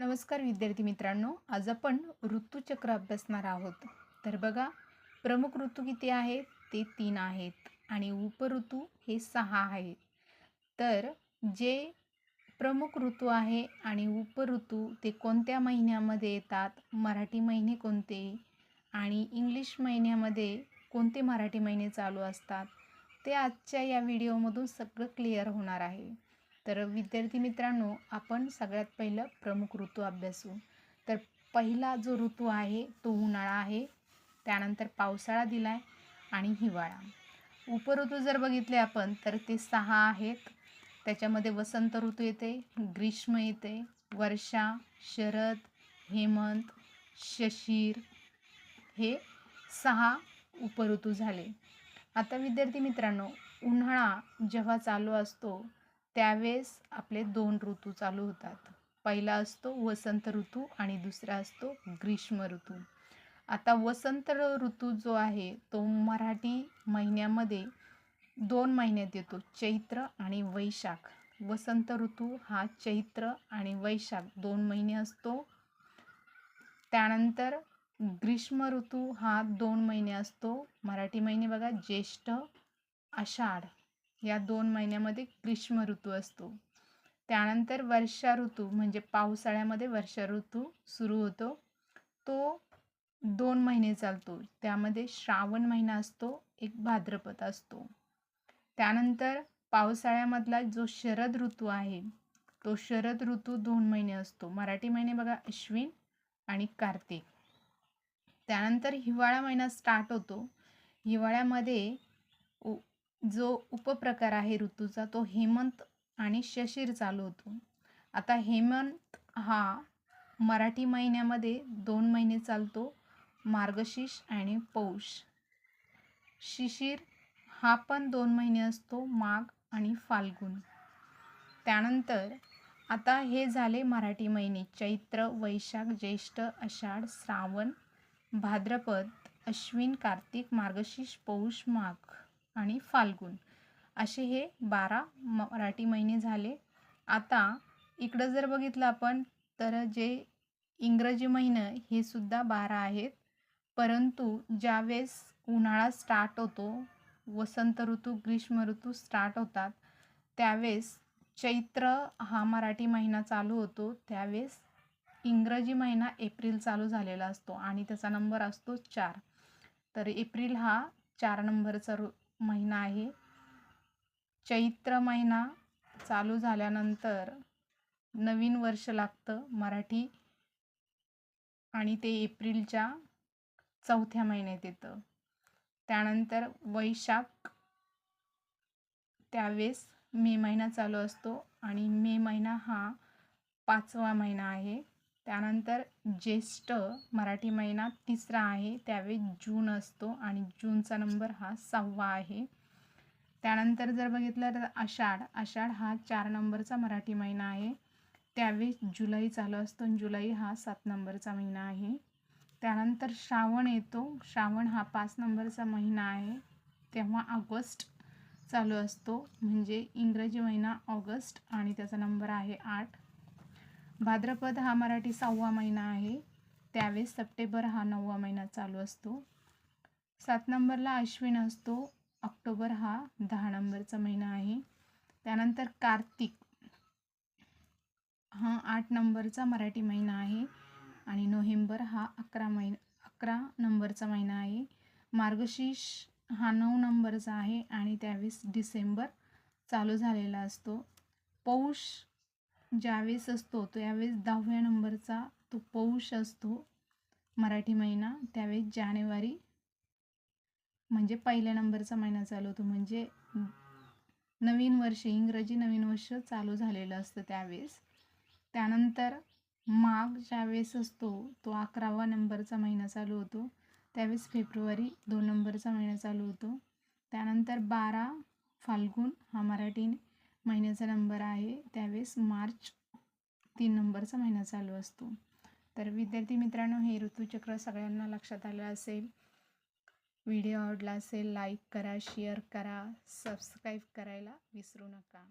नमस्कार विद्यार्थी मित्रांनो आज आपण ऋतूचक्र अभ्यासणार आहोत. तर बघा प्रमुख ऋतू किती आहेत? ते तीन आहेत आणि उपऋतू हे सहा आहेत. तर जे प्रमुख ऋतू आहे आणि उपऋतू ते कोणत्या महिन्यामध्ये येतात? मराठी महिने कोणते? आणि इंग्लिश महिन्यामध्ये कोणते मराठी महिने चालू असतात? ते आजच्या या व्हिडिओमधून सगळं क्लिअर होणार आहे. तर विद्यार्थी मित्रांनो आपण सगळ्यात पहिलं प्रमुख ऋतू अभ्यासू. तर पहिला जो ऋतू आहे तो उन्हाळा आहे. त्यानंतर पावसाळा दिला आहे आणि हिवाळा. उपऋतू जर बघितले आपण तर ते सहा आहेत. त्याच्यामध्ये वसंत ऋतू येते ग्रीष्म येते वर्षा शरद हेमंत शशीर हे सहा उपऋतू झाले. आता विद्यार्थी मित्रांनो उन्हाळा जेव्हा चालू असतो त्यावेळेस आपले दोन ऋतू चालू होतात. पहिला असतो वसंत ऋतू आणि दुसरा असतो ग्रीष्म ऋतू. आता वसंत ऋतू जो आहे तो मराठी महिन्यामध्ये दोन महिन्यात येतो चैत्र आणि वैशाख. वसंत ऋतू हा चैत्र आणि वैशाख दोन महिने असतो. त्यानंतर ग्रीष्म ऋतू हा दोन महिने असतो. मराठी महिने बघा ज्येष्ठ आषाढ. या दोन महिन्यामध्ये ग्रीष्म ऋतू असतो. त्यानंतर वर्षा ऋतू म्हणजे पावसाळ्यामध्ये वर्षा ऋतू सुरू होतो. तो दोन महिने चालतो. त्यामध्ये श्रावण महिना असतो एक भाद्रपद असतो. त्यानंतर पावसाळ्यामधला जो शरद ऋतू आहे तो शरद ऋतू दोन महिने असतो. मराठी महिने बघा अश्विन आणि कार्तिक. त्यानंतर हिवाळा महिना स्टार्ट होतो. हिवाळ्यामध्ये जो उपप्रकार आहे ऋतूचा तो हेमंत आणि शशीर चालू होतो. आता हेमंत हा मराठी महिन्यामध्ये दोन महिने चालतो मार्गशीर्ष आणि पौष. शिशिर हा पण दोन महिने असतो माघ आणि फाल्गुन. त्यानंतर आता हे झाले मराठी महिने चैत्र वैशाख ज्येष्ठ आषाढ श्रावण भाद्रपद अश्विन कार्तिक मार्गशीर्ष पौष माघ. आणि फाल्गुन. असे हे बारा मराठी महिने झाले. आता इकडं जर बघितलं आपण तर जे इंग्रजी महिनं हे सुद्धा बारा आहेत. परंतु ज्यावेळेस उन्हाळा स्टार्ट होतो वसंत ऋतू ग्रीष्म ऋतू स्टार्ट होतात त्यावेळेस चैत्र हा मराठी महिना चालू होतो. त्यावेळेस इंग्रजी महिना एप्रिल चालू झालेला असतो आणि त्याचा नंबर असतो चार. तर एप्रिल हा चार नंबरचा ऋ महिना आहे. चैत्र महिना चालू झाल्यानंतर नवीन वर्ष लागतं मराठी आणि ते एप्रिलच्या चौथ्या महिन्यात येतं. त्यानंतर वैशाख त्यावेळेस मे महिना चालू असतो आणि मे महिना हा पाचवा महिना आहे. त्यानंतर ज्येष्ठ मराठी महिना तिसरा आहे त्यावेळी जून असतो आणि जूनचा नंबर हा सहावा आहे. त्यानंतर जर बघितलं तर आषाढ आषाढ हा चार नंबरचा मराठी महिना आहे. त्यावेळी जुलै चालू असतो आणि जुलै हा सात नंबरचा महिना आहे. त्यानंतर श्रावण येतो श्रावण हा पाच नंबरचा महिना आहे. तेव्हा ऑगस्ट चालू असतो म्हणजे इंग्रजी महिना ऑगस्ट आणि त्याचा नंबर आहे आठ. भाद्रपद हा मराठी सहावा महिना आहे. त्यावेळेस सप्टेंबर हा नववा महिना चालू असतो. सात नंबरला अश्विन असतो. ऑक्टोबर हा दहा नंबरचा महिना आहे. त्यानंतर कार्तिक हा आठ नंबरचा मराठी महिना आहे. आणि नोव्हेंबर हा अकरा महिना अकरा नंबरचा महिना आहे. मार्गशीर्ष हा नऊ नंबरचा आहे. आणि त्यावेळेस डिसेंबर चालू झालेला असतो. पौष ज्यावेळेस असतो तो यावेळेस दहाव्या नंबरचा तो पौष असतो मराठी महिना. त्यावेळेस जानेवारी म्हणजे पहिल्या नंबरचा महिना चालू होतो. म्हणजे नवीन वर्ष इंग्रजी नवीन वर्ष चालू झालेलं असतं त्यावेळेस. त्यानंतर माघ ज्यावेळेस असतो तो अकरावा नंबरचा महिना चालू होतो. त्यावेळेस फेब्रुवारी दोन नंबरचा महिना चालू होतो. त्यानंतर बारा फाल्गुन हा मराठी महिन्याचा नंबर आहे. त्यावेळेस मार्च तीन नंबरचा महिना चालू असतो. तर विद्यार्थी मित्रांनो हे ऋतूचक्र सगळ्यांना लक्षात आलं असेल. व्हिडिओ आवडला असेल लाईक करा शेअर करा सबस्क्राईब करायला विसरू नका.